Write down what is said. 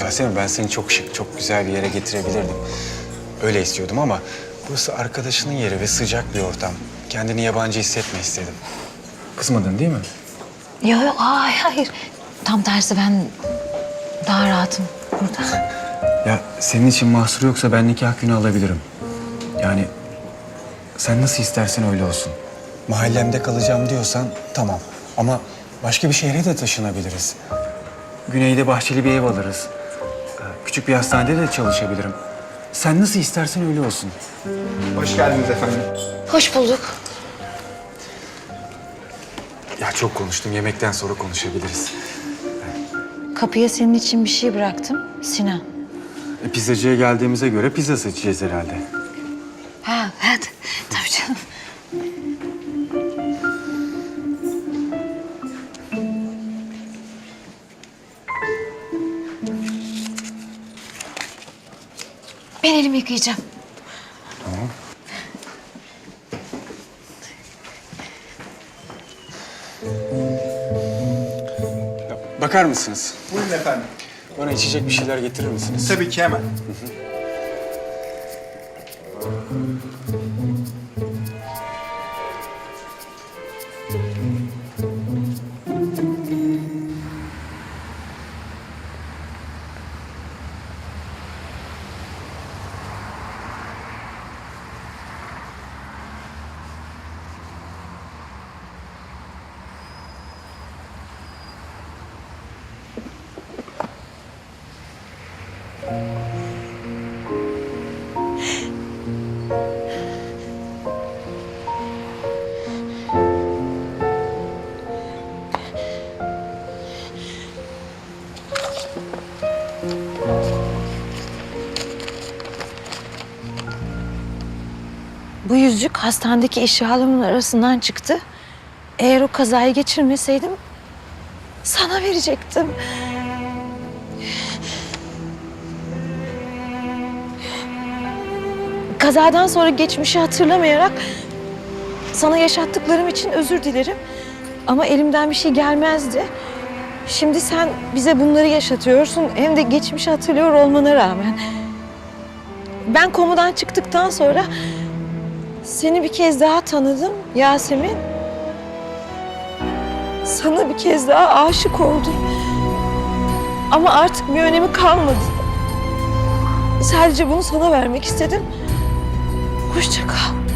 Yasemin ben seni çok şık, çok güzel bir yere getirebilirdim. Öyle istiyordum ama burası arkadaşının yeri ve sıcak bir ortam. Kendini yabancı hissetme istedim. Kızmadın değil mi? Yok yok hayır hayır. Tam tersi ben daha rahatım burada. Ya senin için mahsur yoksa ben nikah günü alabilirim. Yani sen nasıl istersen öyle olsun. Mahallemde kalacağım diyorsan tamam. Ama başka bir şehre de taşınabiliriz. Güneyde bahçeli bir ev alırız. Ee, Küçük bir hastanede de çalışabilirim. Sen nasıl istersen öyle olsun. Hoş geldiniz efendim. Hoş bulduk. Ya çok konuştum. Yemekten sonra konuşabiliriz. Kapıya senin için bir şey bıraktım. Sinan. E, pizzacıya geldiğimize göre pizza seçeceğiz herhalde. Ha Ben elimi yıkayacağım. Ya, bakar mısınız? Buyurun efendim. Bana içecek bir şeyler getirir misiniz? Tabii ki hemen. Bu yüzük hastanedeki eşyalarımın arasından çıktı. Eğer o kazayı geçirmeseydim sana verecektim. Kazadan sonra geçmişi hatırlamayarak sana yaşattıklarım için özür dilerim. Ama elimden bir şey gelmezdi. Şimdi sen bize bunları yaşatıyorsun hem de geçmişi hatırlıyor olmana rağmen. Ben komudan çıktıktan sonra seni bir kez daha tanıdım Yasemin. Sana bir kez daha aşık oldum. Ama artık bir önemi kalmadı. Sadece bunu sana vermek istedim. Hoşça kal.